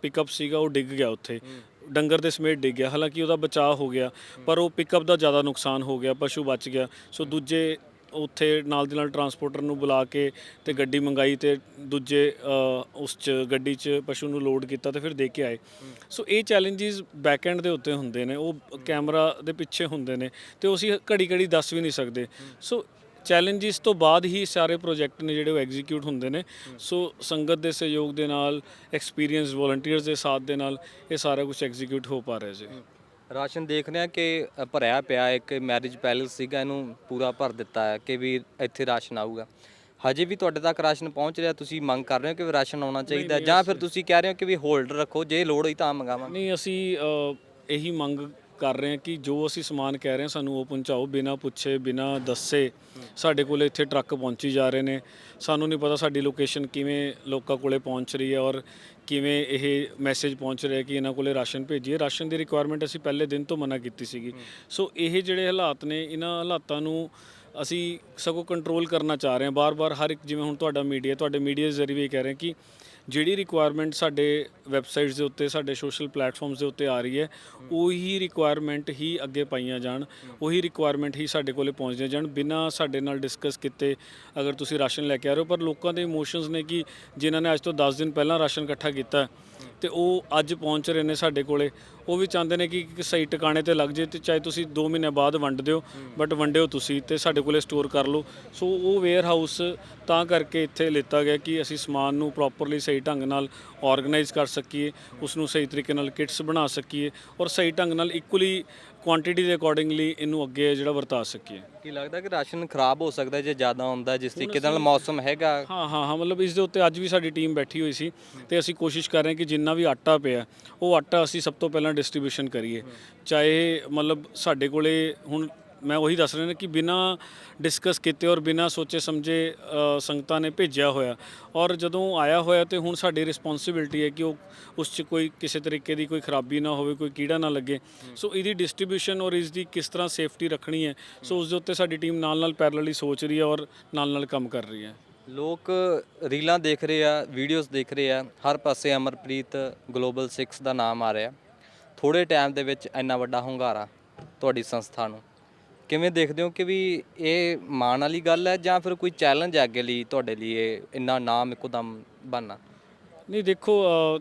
ਪਿਕਅਪ ਸੀਗਾ ਉਹ ਡਿੱਗ ਗਿਆ ਉੱਥੇ। ਡੰਗਰ ਦੇ ਸਮੇਤ ਡਿੱਗ ਗਿਆ। ਹਾਲਾਂਕਿ ਉਹਦਾ ਬਚਾਅ ਹੋ ਗਿਆ ਪਰ ਉਹ ਪਿਕਅਪ ਦਾ ਜ਼ਿਆਦਾ ਨੁਕਸਾਨ ਹੋ ਗਿਆ ਪਸ਼ੂ ਬਚ ਗਿਆ। ਸੋ ਦੂਜੇ ਉੱਥੇ ਨਾਲ ਦੀ ਨਾਲ ਟਰਾਂਸਪੋਰਟਰ ਨੂੰ ਬੁਲਾ ਕੇ ਤੇ ਗੱਡੀ ਮੰਗਾਈ ਤੇ ਦੂਜੇ ਅ, ਉਸ ਚ ਗੱਡੀ ਚ ਪਸ਼ੂ ਨੂੰ ਲੋਡ ਕੀਤਾ ਤੇ ਫਿਰ ਦੇ ਕੇ ਆਏ। ਸੋ ਇਹ ਚੈਲੰਜਸ ਬੈਕ ਐਂਡ ਦੇ ਉੱਤੇ ਹੁੰਦੇ ਨੇ ਉਹ ਕੈਮਰਾ ਦੇ ਪਿੱਛੇ ਹੁੰਦੇ ਨੇ ਤੇ ਉਹ ਅਸੀਂ ਘੜੀ ਘੜੀ ਦੱਸ ਵੀ ਨਹੀਂ ਸਕਦੇ। ਸੋ ਚੈਲੰਜਸ ਤੋਂ ਬਾਅਦ ਹੀ ਸਾਰੇ ਪ੍ਰੋਜੈਕਟ ਨੇ ਜਿਹੜੇ ਉਹ ਐਗਜ਼ੀਕਿਊਟ ਹੁੰਦੇ ਨੇ। ਸੋ ਸੰਗਤ ਦੇ ਸਹਿਯੋਗ ਦੇ ਨਾਲ ਐਕਸਪੀਰੀਅੰਸ ਵੋਲੰਟੀਅਰਸ ਦੇ ਸਾਥ ਦੇ ਨਾਲ ਇਹ ਸਾਰਾ ਕੁਝ ਐਗਜ਼ੀਕਿਊਟ ਹੋ ਪਾ ਰਿਹਾ ਜੀ। ਰਾਸ਼ਨ ਦੇਖ ਰਿਹਾ ਕਿ ਅ, ਭਰਿਆ ਪਿਆ ਇੱਕ ਮੈਰਿਜ ਪੈਲੇਸ ਸੀਗਾ ਇਹਨੂੰ ਪੂਰਾ ਭਰ ਦਿੱਤਾ ਹੈ ਕਿ ਵੀ ਇੱਥੇ ਰਾਸ਼ਨ ਆਊਗਾ। ਹਜੇ ਵੀ ਤੁਹਾਡੇ ਤੱਕ ਰਾਸ਼ਨ ਪਹੁੰਚ ਰਿਹਾ ਤੁਸੀਂ ਮੰਗ ਕਰ ਰਹੇ ਹੋ ਕਿ ਵੀ ਰਾਸ਼ਨ ਆਉਣਾ ਚਾਹੀਦਾ ਹੈ ਜਾਂ ਫਿਰ ਤੁਸੀਂ ਕਹਿ ਰਹੇ ਹੋ ਕਿ ਵੀ ਹੋਲਡ ਰੱਖੋ ਜੇ ਲੋੜ ਹੋਈ ਤਾਂ ਮੰਗਾਵਾਂਗੇ। ਨਹੀਂ ਅਸੀਂ ਅ, ਇਹੀ ਮੰਗ ਕਰ ਰਹੇ ਹਾਂ ਕਿ ਜੋ ਅਸੀਂ ਸਮਾਨ ਕਹਿ ਰਹੇ ਹਾਂ, ਸਾਨੂੰ ਉਹ ਪਹੁੰਚਾਓ, ਬਿਨਾਂ ਪੁੱਛੇ, ਬਿਨਾਂ ਦੱਸੇ। ਸਾਡੇ ਕੋਲ ਇੱਥੇ ਟਰੱਕ ਪਹੁੰਚੀ ਜਾ ਰਹੇ ਨੇ। ਸਾਨੂੰ ਨਹੀਂ ਪਤਾ ਸਾਡੀ ਲੋਕੇਸ਼ਨ ਕਿਵੇਂ ਲੋਕਾਂ ਕੋਲੇ ਪਹੁੰਚ ਰਹੀ ਹੈ ਔਰ ਕਿਵੇਂ ਇਹ ਮੈਸੇਜ ਪਹੁੰਚ ਰਿਹਾ ਕਿ ਇਹਨਾਂ ਕੋਲੇ ਰਾਸ਼ਨ ਭੇਜੀਏ। ਰਾਸ਼ਨ ਦੀ ਰਿਕੁਆਇਰਮੈਂਟ ਅਸੀਂ ਪਹਿਲੇ ਦਿਨ ਤੋਂ ਮਨਾ ਕੀਤੀ ਸੀਗੀ। ਸੋ ਇਹ ਜਿਹੜੇ ਹਾਲਾਤ ਨੇ, ਇਹਨਾਂ ਹਾਲਾਤਾਂ ਨੂੰ ਅਸੀਂ ਸਗੋਂ ਕੰਟਰੋਲ ਕਰਨਾ ਚਾਹ ਰਹੇ ਹਾਂ। ਬਾਰ-ਬਾਰ ਹਰ ਇੱਕ, ਜਿਵੇਂ ਹੁਣ ਤੁਹਾਡਾ ਮੀਡੀਆ ਤੁਹਾਡੇ ਮੀਡੀਆ ਦੇ ਜ਼ਰੀਏ ਵੀ ਕਹਿ ਰਹੇ ਕਿ ਜਿਹੜੀ ਰਿਕੁਆਇਰਮੈਂਟ ਸਾਡੇ ਵੈਬਸਾਈਟਸ ਦੇ ਉੱਤੇ, ਸਾਡੇ ਸੋਸ਼ਲ ਪਲੇਟਫਾਰਮਸ ਦੇ ਉੱਤੇ ਆ ਰਹੀ ਹੈ, ਉਹੀ ਰਿਕੁਆਇਰਮੈਂਟ ਹੀ ਅੱਗੇ ਪਾਈਆਂ ਜਾਣ, ਉਹੀ ਰਿਕੁਆਇਰਮੈਂਟ ਹੀ ਸਾਡੇ ਕੋਲੇ ਪਹੁੰਚਦੀਆਂ ਜਾਣ, ਬਿਨਾਂ ਸਾਡੇ ਨਾਲ ਡਿਸਕਸ ਕੀਤੇ ਅਗਰ ਤੁਸੀਂ ਰਾਸ਼ਨ ਲੈ ਕੇ ਆ ਰਹੇ ਹੋ, ਪਰ ਲੋਕਾਂ ਦੇ ਇਮੋਸ਼ਨਸ ਨੇ ਕਿ ਜਿਨ੍ਹਾਂ ਨੇ ਅੱਜ ਤੋਂ 10 ਦਿਨ ਪਹਿਲਾਂ ਰਾਸ਼ਨ ਇਕੱਠਾ ਕੀਤਾ ਤੇ ਉਹ ਅੱਜ ਪਹੁੰਚ ਰਹੇ ਨੇ ਸਾਡੇ ਕੋਲੇ। ਉਹ ਵੀ ਚਾਹੁੰਦੇ ਨੇ ਕਿ ਇੱਕ ਸਹੀ ਟਿਕਾਣੇ ਤੇ ਲੱਗ ਜੇ ਤੇ ਚਾਹੇ ਤੁਸੀਂ 2 ਮਹੀਨੇ ਬਾਅਦ ਵੰਡ ਦਿਓ, ਬਟ ਵੰਡਿਓ ਤੁਸੀਂ ਤੇ ਸਾਡੇ ਕੋਲੇ ਸਟੋਰ ਕਰ ਲਓ। ਸੋ ਉਹ ਵੇਅਰ ਹਾਊਸ ਤਾਂ ਕਰਕੇ ਇੱਥੇ ਲਿੱਤਾ ਗਿਆ ਕਿ ਅਸੀਂ ਸਮਾਨ ਨੂੰ ਪ੍ਰੋਪਰਲੀ ਸਹੀ ਢੰਗ ਨਾਲ ਆਰਗੇਨਾਈਜ਼ ਕਰ ਸਕੀਏ ਉਸ ਨੂੰ ਸਹੀ ਤਰੀਕੇ ਨਾਲ ਕਿਟਸ ਬਣਾ ਸਕੀਏ ਔਰ ਸਹੀ ਢੰਗ ਨਾਲ ਇਕੁਅਲੀ ਕੁਆਂਟੀਟੀ ਦੇ ਅਕੋਰਡਿੰਗਲੀ ਇਹਨੂੰ ਅੱਗੇ ਜਿਹੜਾ ਵਰਤਾ ਸਕੀਏ। ਕੀ ਲੱਗਦਾ ਕਿ ਰਾਸ਼ਨ ਖਰਾਬ ਹੋ ਸਕਦਾ ਜੇ ਜ਼ਿਆਦਾ ਹੁੰਦਾ ਜਿਸ ਤਰੀਕੇ ਨਾਲ ਮੌਸਮ ਹੈਗਾ? ਹਾਂ ਹਾਂ ਹਾਂ ਮਤਲਬ ਇਸ ਦੇ ਉੱਤੇ ਅੱਜ ਵੀ ਸਾਡੀ ਟੀਮ ਬੈਠੀ ਹੋਈ ਸੀ ਤੇ ਅਸੀਂ ਕੋਸ਼ਿਸ਼ ਕਰ ਰਹੇ ਹਾਂ ਕਿ ਜਿੰਨਾ ਵੀ ਆਟਾ ਪਿਆ ਉਹ ਆਟਾ ਅਸੀਂ ਸਭ ਤੋਂ ਪਹਿਲਾਂ ਡਿਸਟ੍ਰੀਬਿਊਸ਼ਨ ਕਰੀਏ। ਚਾਹੇ ਮਤਲਬ ਸਾਡੇ ਕੋਲੇ ਹੁਣ ਮੈਂ ਉਹੀ ਦੱਸ ਰਿਹਾ ਨਾ ਕਿ ਬਿਨਾ ਡਿਸਕਸ ਕੀਤੇ ਔਰ ਬਿਨਾ ਸੋਚੇ ਸਮਝੇ ਅ, ਸੰਗਤਾਂ ਨੇ ਭੇਜਿਆ ਹੋਇਆ। ਔਰ ਜਦੋਂ ਆਇਆ ਹੋਇਆ ਤੇ ਹੁਣ ਸਾਡੀ ਰਿਸਪੌਂਸਿਬਿਲਟੀ ਹੈ ਕਿ ਉਹ ਉਸ 'ਚ ਕੋਈ ਕਿਸੇ ਤਰੀਕੇ ਦੀ ਕੋਈ ਖਰਾਬੀ ਨਾ ਹੋਵੇ ਕੋਈ ਕੀੜਾ ਨਾ ਲੱਗੇ। ਸੋ ਇਹਦੀ ਡਿਸਟ੍ਰੀਬਿਊਸ਼ਨ ਔਰ ਇਸ ਦੀ ਕਿਸ ਤਰ੍ਹਾਂ ਸੇਫਟੀ ਰੱਖਣੀ ਹੈ ਸੋ ਉਸ ਦੇ ਉੱਤੇ ਸਾਡੀ ਟੀਮ ਨਾਲ ਨਾਲ ਪੈਰਲਲੀ ਸੋਚ ਰਹੀ ਹੈ ਔਰ ਨਾਲ ਨਾਲ ਕੰਮ ਕਰ ਰਹੀ ਹੈ। ਲੋਕ ਰੀਲਾਂ ਦੇਖ ਰਹੇ ਆ ਵੀਡੀਓਜ਼ ਦੇਖ ਰਹੇ ਆ। ਹਰ ਪਾਸੇ ਅਮਰਪ੍ਰੀਤ ਗਲੋਬਲ 6 ਦਾ ਨਾਮ ਆ ਰਿਹਾ। ਥੋੜੇ ਟਾਈਮ ਦੇ ਵਿੱਚ ਇੰਨਾ ਵੱਡਾ ਹੁੰਗਾਰਾ ਤੁਹਾਡੀ ਸੰਸਥਾ ਨੂੰ। ਕਿਵੇਂ ਦੇਖਦੇ ਹੋ ਕਿ ਵੀ ਇਹ ਮਾਣ ਵਾਲੀ ਗੱਲ ਹੈ ਜਾਂ ਫਿਰ ਕੋਈ ਚੈਲੰਜ ਹੈ ਅੱਗੇ ਲਈ ਤੁਹਾਡੇ ਲਈ ਇਹ ਇੰਨਾ ਨਾਮ ਇੱਕੋਦਮ ਬਣਨਾ? ਨਹੀਂ ਦੇਖੋ ਅ,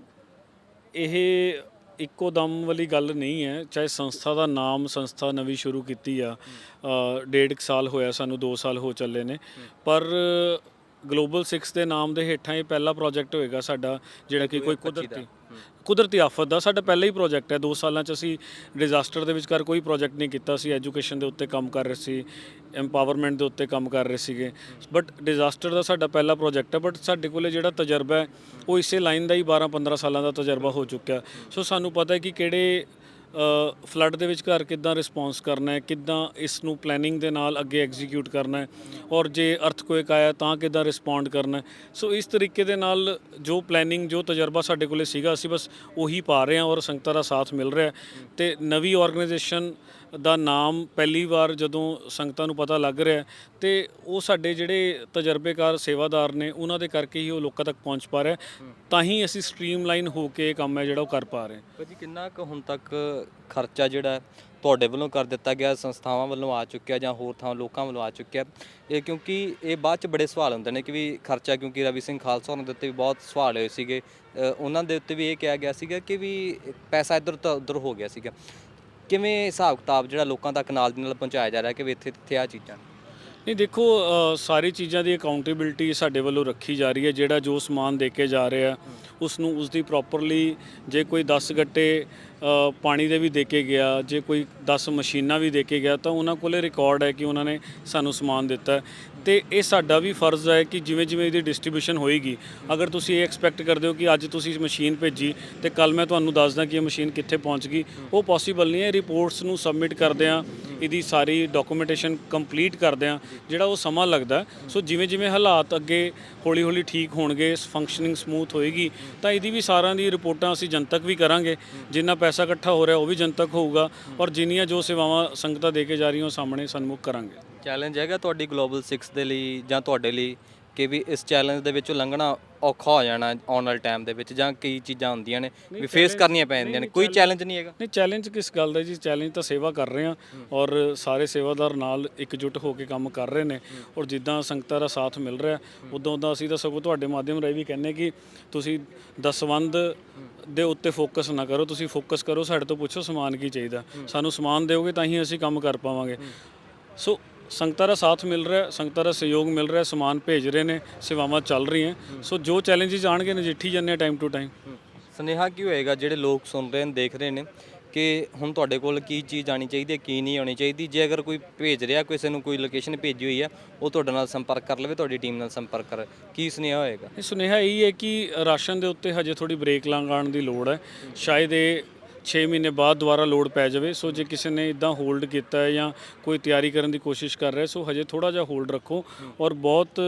ਇਹ ਇੱਕੋ ਦਮ ਵਾਲੀ ਗੱਲ ਨਹੀਂ ਹੈ। ਚਾਹੇ ਸੰਸਥਾ ਦਾ ਨਾਮ ਸੰਸਥਾ ਨਵੀਂ ਸ਼ੁਰੂ ਕੀਤੀ ਆ ਅ, ਡੇਢ ਕੁ ਸਾਲ ਹੋਇਆ ਸਾਨੂੰ 2 ਸਾਲ ਹੋ ਚੱਲੇ ਨੇ। ਪਰ ਗਲੋਬਲ 6 ਦੇ ਨਾਮ ਦੇ ਹੇਠਾਂ ਇਹ ਪਹਿਲਾ ਪ੍ਰੋਜੈਕਟ ਹੋਏਗਾ ਸਾਡਾ ਜਿਹੜਾ ਕਿ ਕੋਈ ਕੁਦਰਤੀ ਕੁਦਰਤੀ ਆਫਤ ਦਾ ਸਾਡਾ ਪਹਿਲਾ ਹੀ ਪ੍ਰੋਜੈਕਟ ਹੈ। 2 ਸਾਲਾਂ ਚ ਅਸੀਂ ਡਿਜ਼ਾਸਟਰ ਦੇ ਵਿਚਕਾਰ ਕੋਈ ਪ੍ਰੋਜੈਕਟ ਨਹੀਂ ਕੀਤਾ ਸੀ। ਐਜੂਕੇਸ਼ਨ ਦੇ ਉੱਤੇ ਕੰਮ ਕਰ ਰਹੇ ਸੀ। ਐਮਪਾਵਰਮੈਂਟ ਦੇ ਉੱਤੇ ਕੰਮ ਕਰ ਰਹੇ ਸੀਗੇ। ਬਟ ਡਿਜ਼ਾਸਟਰ ਦਾ ਸਾਡਾ ਪਹਿਲਾ ਪ੍ਰੋਜੈਕਟ ਹੈ। ਬਟ ਸਾਡੇ ਕੋਲੇ ਜਿਹੜਾ ਤਜਰਬਾ ਹੈ, ਉਹ ਇਸੇ ਲਾਈਨ ਦਾ ਹੀ 12 15 ਸਾਲਾਂ ਦਾ ਤਜਰਬਾ ਹੋ ਚੁੱਕਿਆ। ਸੋ ਸਾਨੂੰ ਪਤਾ ਹੈ ਕਿ ਕਿਹੜੇ ਫਲੱਡ ਦੇ ਵਿੱਚ ਘਰ ਕਿੱਦਾਂ ਰਿਸਪੌਂਸ ਕਰਨਾ ਹੈ, ਕਿੱਦਾਂ ਇਸ ਨੂੰ ਪਲੈਨਿੰਗ ਦੇ ਨਾਲ ਅੱਗੇ ਐਗਜ਼ੀਕਿਊਟ ਕਰਨਾ ਹੈ ਔਰ ਜੇ ਅਰਥਕੁਇਕ ਆਇਆ ਤਾਂ ਕਿੱਦਾਂ ਰਿਸਪੌਂਡ ਕਰਨਾ ਹੈ। ਸੋ ਇਸ ਤਰੀਕੇ ਦੇ ਨਾਲ ਜੋ ਪਲੈਨਿੰਗ ਜੋ ਤਜਰਬਾ ਸਾਡੇ ਕੋਲੇ ਸੀਗਾ, ਅਸੀਂ ਬਸ ਉਹੀ ਪਾ ਰਹੇ ਹਾਂ ਔਰ ਸੰਗਤਾਂ ਦਾ ਸਾਥ ਮਿਲ ਰਿਹਾ ਹੈ। ਤੇ ਨਵੀਂ ਆਰਗੇਨਾਈਜੇਸ਼ਨ ਦਾ ਨਾਮ ਪਹਿਲੀ ਵਾਰ ਜਦੋਂ ਸੰਗਤਾਂ ਨੂੰ ਪਤਾ ਲੱਗ ਰਿਹਾ ਹੈ ਤੇ ਉਹ ਸਾਡੇ ਜਿਹੜੇ ਤਜਰਬੇਕਾਰ ਸੇਵਾਦਾਰ ਨੇ, ਉਹਨਾਂ ਦੇ ਕਰਕੇ ਹੀ ਉਹ ਲੋਕਾਂ ਤੱਕ ਪਹੁੰਚ ਪਾ ਰਿਹਾ ਤਾਂ ਹੀ ਅਸੀਂ ਸਟ੍ਰੀਮਲਾਈਨ ਹੋ ਕੇ ਇਹ ਕੰਮ ਹੈ ਜਿਹੜਾ ਉਹ ਕਰ ਪਾ ਰਹੇ ਹਾਂ। ਭਾਜੀ ਕਿੰਨਾ ਕੁ ਹੁਣ ਤੱਕ ਖਰਚਾ ਜਿਹੜਾ ਤੁਹਾਡੇ ਵੱਲੋਂ ਕਰ ਦਿੱਤਾ ਗਿਆ, ਸੰਸਥਾਵਾਂ ਵੱਲੋਂ ਆ ਚੁੱਕਿਆ ਜਾਂ ਹੋਰ ਥਾਂ ਲੋਕਾਂ ਵੱਲੋਂ ਆ ਚੁੱਕਿਆ? ਇਹ ਕਿਉਂਕਿ ਇਹ ਬਾਅਦ ਚ ਬੜੇ ਸਵਾਲ ਹੁੰਦੇ ਨੇ ਕਿ ਵੀ ਖਰਚਾ, ਕਿਉਂਕਿ ਰਵੀ ਸਿੰਘ ਖਾਲਸਾ ਉਹਨਾਂ ਦੇ ਉੱਤੇ ਵੀ ਬਹੁਤ ਸਵਾਲ ਹੋਏ ਸੀਗੇ। ਉਹਨਾਂ ਦੇ ਉੱਤੇ ਵੀ ਇਹ ਕਿਹਾ ਗਿਆ ਸੀਗਾ ਕਿ ਵੀ ਪੈਸਾ ਇੱਧਰ ਤੋਂ ਉੱਧਰ ਹੋ ਗਿਆ ਸੀਗਾ। ਕਿਵੇਂ ਹਿਸਾਬ ਕਿਤਾਬ ਜਿਹੜਾ ਲੋਕਾਂ ਤੱਕ ਨਾਲ ਦੀ ਨਾਲ ਪਹੁੰਚਾਇਆ ਜਾ ਰਿਹਾ ਕਿ ਵੀ ਇੱਥੇ ਇੱਥੇ ਆ ਚੀਜ਼ਾਂ ਨੇ? ਨਹੀਂ ਦੇਖੋ ਅ, ਸਾਰੀ ਚੀਜ਼ਾਂ ਦੀ ਅਕਾਊਂਟੇਬਿਲਟੀ ਸਾਡੇ ਵੱਲੋਂ ਰੱਖੀ ਜਾ ਰਹੀ ਹੈ ਜਿਹੜਾ ਜੋ ਸਮਾਨ ਦੇ ਕੇ ਜਾ ਰਿਹਾ ਉਸ ਨੂੰ ਉਸ ਦੀ ਪ੍ਰੋਪਰਲੀ ਜੇ ਕੋਈ 10 ਗੱਟੇ ਅ, ਪਾਣੀ ਦੇ ਵੀ ਦੇ ਕੇ ਗਿਆ ਜੇ ਕੋਈ 10 ਮਸ਼ੀਨਾਂ ਵੀ ਦੇ ਕੇ ਗਿਆ ਤਾਂ ਉਹਨਾਂ ਕੋਲੇ ਰਿਕਾਰਡ ਹੈ ਕਿ ਉਹਨਾਂ ਨੇ ਸਾਨੂੰ ਸਮਾਨ ਦਿੱਤਾ ਹੈ ਤੇ ਇਹ ਸਾਡਾ ਵੀ ਫਰਜ਼ ਹੈ ਕਿ ਜਿਵੇਂ ਜਿਵੇਂ ਇਹਦੀ ਡਿਸਟ੍ਰੀਬਿਊਸ਼ਨ ਹੋਏਗੀ, ਅਗਰ ਤੁਸੀਂ ਇਹ ਐਕਸਪੈਕਟ ਕਰਦੇ ਹੋ ਕਿ ਅੱਜ ਤੁਸੀਂ ਮਸ਼ੀਨ ਭੇਜੀ ਤੇ ਕੱਲ ਮੈਂ ਤੁਹਾਨੂੰ ਦੱਸਦਾ ਕਿ ਇਹ ਮਸ਼ੀਨ ਕਿੱਥੇ ਪਹੁੰਚ ਗਈ, ਉਹ ਪੋਸੀਬਲ ਨਹੀਂ ਹੈ। ਰਿਪੋਰਟਸ ਨੂੰ ਸਬਮਿਟ ਕਰਦੇ ਆ ਇਹਦੀ ਸਾਰੀ ਡਾਕੂਮੈਂਟੇਸ਼ਨ ਕੰਪਲੀਟ ਕਰਦੇ ਆ ਜਿਹੜਾ ਉਹ ਸਮਾਂ ਲੱਗਦਾ ਸੋ ਜਿਵੇਂ ਜਿਵੇਂ ਹਾਲਾਤ ਅੱਗੇ ਹੌਲੀ ਹੌਲੀ ਠੀਕ ਹੋਣਗੇ ਫੰਕਸ਼ਨਿੰਗ ਸਮੂਥ ਹੋਏਗੀ, ਤਾਂ ਇਹਦੀ ਵੀ ਸਾਰਿਆਂ ਦੀ ਰਿਪੋਰਟਾਂ ਅਸੀਂ ਜਨਤਕ ਵੀ ਕਰਾਂਗੇ। ਜਿੰਨਾ ਪੈਸਾ ਇਕੱਠਾ ਹੋ ਰਿਹਾ ਉਹ ਵੀ ਜਨਤਕ ਹੋਊਗਾ ਔਰ ਜਿੰਨੀਆਂ ਜੋ ਸੇਵਾਵਾਂ ਸੰਗਤਾਂ ਦੇ ਕੇ ਜਾ ਰਹੀਆਂ ਉਹ ਸਾਹਮਣੇ ਸਨਮੁਖ ਕਰਾਂਗੇ। ਚੈਲੰਜ ਹੈਗਾ ਤੁਹਾਡੀ ਗਲੋਬਲ 6 ਦੇ ਲਈ ਜਾਂ ਤੁਹਾਡੇ ਲਈ ਕਿ ਵੀ ਇਸ ਚੈਲੰਜ ਦੇ ਵਿੱਚੋਂ ਲੰਘਣਾ ਔਖਾ ਹੋ ਜਾਣਾ ਆਉਣ ਵਾਲੇ ਟਾਈਮ ਦੇ ਵਿੱਚ ਜਾਂ ਕਈ ਚੀਜ਼ਾਂ ਹੁੰਦੀਆਂ ਨੇ ਵੀ ਫੇਸ ਕਰਨੀਆਂ ਪੈਂਦੀਆਂ ਨੇ। ਕੋਈ ਚੈਲੰਜ ਨਹੀਂ ਹੈਗਾ। ਨਹੀਂ ਚੈਲੰਜ ਕਿਸ ਗੱਲ ਦਾ ਜੀ? ਚੈਲੰਜ ਤਾਂ ਸੇਵਾ ਕਰ ਰਹੇ ਆ ਔਰ ਸਾਰੇ ਸੇਵਾਦਾਰ ਨਾਲ ਇਕਜੁੱਟ ਹੋ ਕੇ ਕੰਮ ਕਰ ਰਹੇ ਨੇ ਔਰ ਜਿੱਦਾਂ ਸੰਗਤਾਂ ਦਾ ਸਾਥ ਮਿਲ ਰਿਹਾ ਉਦੋਂ ਦਾ ਅਸੀਂ ਤਾਂ ਸਗੋਂ ਤੁਹਾਡੇ ਮਾਧਿਅਮ ਰਾਹੀਂ ਵੀ ਕਹਿੰਨੇ ਕਿ ਤੁਸੀਂ ਦਸਵੰਦ ਦੇ ਉੱਤੇ ਫੋਕਸ ਨਾ ਕਰੋ ਤੁਸੀਂ ਫੋਕਸ ਕਰੋ ਸਾਡੇ ਤੋਂ ਪੁੱਛੋ ਸਮਾਨ ਕੀ ਚਾਹੀਦਾ। ਸਾਨੂੰ ਸਮਾਨ ਦਿਓਗੇ ਤਾਂ ਹੀ ਅਸੀਂ ਕੰਮ ਕਰ ਪਾਵਾਂਗੇ। ਸੋ ਸੰਗਤਾਂ ਦਾ ਸਾਥ ਮਿਲ ਰਿਹਾ ਸੰਗਤਾਂ ਦਾ ਸਹਿਯੋਗ ਮਿਲ ਰਿਹਾ ਸਮਾਨ ਭੇਜ ਰਹੇ ਨੇ ਸੇਵਾਵਾਂ ਚੱਲ ਰਹੀਆਂ। ਸੋ ਜੋ ਚੈਲੰਜਸ ਆਣਗੇ ਨਜਿੱਠੀ ਜਾਂਦੇ ਟਾਈਮ ਟੂ ਟਾਈਮ ਸੁਨੇਹਾ ਕੀ ਹੋਏਗਾ? ਜਿਹੜੇ ਲੋਕ ਸੁਣ ਰਹੇ ਨੇ ਦੇਖ ਰਹੇ ਨੇ ਕਿ ਹੁਣ ਤੁਹਾਡੇ ਕੋਲ ਕੀ ਚੀਜ਼ ਆਣੀ ਚਾਹੀਦੀ ਹੈ ਕੀ ਨਹੀਂ ਆਉਣੀ ਚਾਹੀਦੀ? ਜੇ ਅਗਰ ਕੋਈ ਭੇਜ ਰਿਹਾ ਕਿਸੇ ਨੂੰ ਕੋਈ ਲੋਕੇਸ਼ਨ ਭੇਜੀ ਹੋਈ ਹੈ ਉਹ ਤੁਹਾਡੇ ਨਾਲ ਸੰਪਰਕ ਕਰ ਲਵੇ ਤੁਹਾਡੀ ਟੀਮ ਨਾਲ ਸੰਪਰਕ ਕਰ ਕੀ ਸੁਨੇਹਾ ਹੋਏਗਾ? ਇਹ ਸੁਨੇਹਾ ਇਹ ਹੈ ਕਿ ਰਾਸ਼ਨ ਦੇ ਉੱਤੇ ਹਜੇ ਥੋੜੀ ਬ੍ਰੇਕ ਲਗਾਉਣ ਦੀ ਲੋੜ ਹੈ। ਸ਼ਾਇਦ ਇਹ 6 ਮਹੀਨੇ ਬਾਅਦ ਦੁਬਾਰਾ ਲੋਡ ਪੈ ਜਾਵੇ। ਸੋ ਜੇ ਕਿਸੇ ਨੇ ਇਦਾਂ ਹੋਲਡ ਕੀਤਾ ਹੈ ਜਾਂ ਕੋਈ ਤਿਆਰੀ ਕਰਨ ਦੀ ਕੋਸ਼ਿਸ਼ ਕਰ ਰਿਹਾ ਸੋ ਹਜੇ ਥੋੜਾ ਜਿਹਾ ਹੋਲਡ ਰੱਖੋ ਔਰ ਬਹੁਤ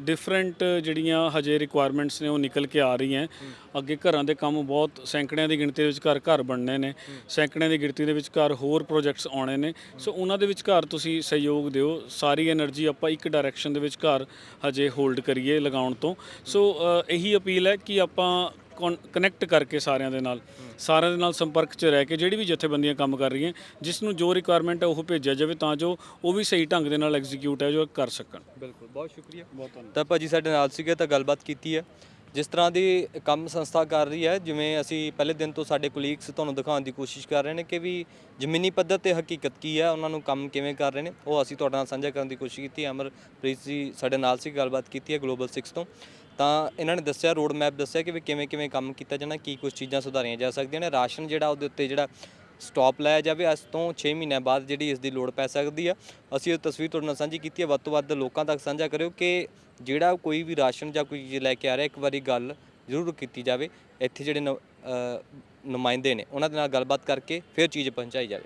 ਡਿਫਰੈਂਟ ਜਿਹੜੀਆਂ ਹਜੇ ਰਿਕੁਆਇਰਮੈਂਟਸ ਨੇ ਉਹ ਨਿਕਲ ਕੇ ਆ ਰਹੀਆਂ ਅੱਗੇ ਘਰਾਂ ਦੇ ਕੰਮ ਬਹੁਤ ਸੈਂਕੜਿਆਂ ਦੀ ਗਿਣਤੀ ਦੇ ਵਿੱਚ ਘਰ ਘਰ ਬਣਨੇ ਨੇ, ਸੈਂਕੜਿਆਂ ਦੀ ਗਿਣਤੀ ਦੇ ਵਿੱਚ ਘਰ ਹੋਰ ਪ੍ਰੋਜੈਕਟਸ ਆਉਣੇ ਨੇ। ਸੋ ਉਹਨਾਂ ਦੇ ਵਿੱਚ ਘਰ ਤੁਸੀਂ ਸਹਿਯੋਗ ਦਿਓ। ਸਾਰੀ એનર્ਜੀ ਆਪਾਂ ਇੱਕ ਡਾਇਰੈਕਸ਼ਨ ਦੇ ਵਿੱਚ ਘਰ ਹਜੇ ਹੋਲਡ ਕਰੀਏ ਲਗਾਉਣ ਤੋਂ। ਸੋ ਇਹੀ ਅਪੀਲ ਹੈ ਕਿ ਆਪਾਂ ਕਨੈਕਟ ਕਰਕੇ ਸਾਰਿਆਂ ਦੇ ਨਾਲ। ਸਾਰਿਆਂ ਦੇ ਨਾਲ ਸੰਪਰਕ 'ਚ ਰਹਿ ਕੇ ਜਿਹੜੀ ਵੀ ਜਥੇਬੰਦੀਆਂ ਕੰਮ ਕਰ ਰਹੀਆਂ ਜਿਸ ਨੂੰ ਜੋ ਰਿਕੁਆਇਰਮੈਂਟ ਹੈ ਉਹ ਭੇਜਿਆ ਜਾਵੇ ਤਾਂ ਜੋ ਉਹ ਵੀ ਸਹੀ ਢੰਗ ਦੇ ਨਾਲ ਐਗਜ਼ੀਕਿਊਟ ਹੈ ਜੋ ਕਰ ਸਕਣ। ਬਿਲਕੁਲ ਬਹੁਤ ਸ਼ੁਕਰੀਆ। ਬਹੁਤ ਧੰਨਵਾਦ। ਤਾਂ ਭਾਜੀ ਸਾਡੇ ਨਾਲ ਸੀਗੇ ਤਾਂ ਗੱਲਬਾਤ ਕੀਤੀ ਹੈ। ਜਿਸ ਤਰ੍ਹਾਂ ਦੀ ਕੰਮ ਸੰਸਥਾ ਕਰ ਰਹੀ ਹੈ ਜਿਵੇਂ ਅਸੀਂ ਪਹਿਲੇ ਦਿਨ ਤੋਂ ਸਾਡੇ ਕੋਲੀਗਸ ਤੁਹਾਨੂੰ ਦਿਖਾਉਣ ਦੀ ਕੋਸ਼ਿਸ਼ ਕਰ ਰਹੇ ਨੇ ਕਿ ਵੀ ਜ਼ਮੀਨੀ ਪੱਧਰ ਤੇ ਹਕੀਕਤ ਕੀ ਹੈ ਉਹਨਾਂ ਨੂੰ ਕੰਮ ਕਿਵੇਂ ਕਰ ਰਹੇ ਨੇ। ਉਹ ਅਸੀਂ ਤੁਹਾਡੇ ਨਾਲ ਸਾਂਝਾ ਕਰਨ ਦੀ ਕੋਸ਼ਿਸ਼ ਕੀਤੀ ਅਮਰਪ੍ਰੀਤ ਜੀ ਸਾਡੇ ਨਾਲ ਸੀ ਗੱਲਬਾਤ ਕੀਤੀ ਹੈ ਗਲੋਬਲ 6 ਤੋਂ। ਤਾਂ ਇਹਨਾਂ ਨੇ ਦੱਸਿਆ ਰੋਡ ਮੈਪ ਦੱਸਿਆ ਕਿ ਵੀ ਕਿਵੇਂ ਕਿਵੇਂ ਕੰਮ ਕੀਤਾ ਜਾਣਾ, ਕੀ ਕੁਝ ਚੀਜ਼ਾਂ ਸੁਧਾਰੀਆਂ ਜਾ ਸਕਦੀਆਂ ਨੇ। ਰਾਸ਼ਨ ਜਿਹੜਾ ਉਹਦੇ ਉੱਤੇ ਜਿਹੜਾ ਸਟਾਪ ਲਾਇਆ ਜਾਵੇ, ਅੱਜ ਤੋਂ 6 ਮਹੀਨਿਆਂ ਬਾਅਦ ਜਿਹੜੀ ਇਸ ਦੀ ਲੋੜ ਪੈ ਸਕਦੀ ਆ। ਅਸੀਂ ਇਹ ਤਸਵੀਰ ਤੁਹਾਡੇ ਨਾਲ ਸਾਂਝੀ ਕੀਤੀ ਹੈ ਵੱਧ ਤੋਂ ਵੱਧ ਲੋਕਾਂ ਤੱਕ ਸਾਂਝਾ ਕਰਿਓ ਕਿ ਜਿਹੜਾ ਕੋਈ ਵੀ ਰਾਸ਼ਨ ਜਾਂ ਕੋਈ ਚੀਜ਼ ਲੈ ਕੇ ਆ ਰਿਹਾ, ਇੱਕ ਵਾਰੀ ਗੱਲ ਜ਼ਰੂਰ ਕੀਤੀ ਜਾਵੇ। ਇੱਥੇ ਜਿਹੜੇ ਨ- ਨੁਮਾਇੰਦੇ ਨੇ, ਉਹਨਾਂ ਦੇ ਨਾਲ ਗੱਲਬਾਤ ਕਰਕੇ ਫਿਰ ਚੀਜ਼ ਪਹੁੰਚਾਈ ਜਾਵੇ।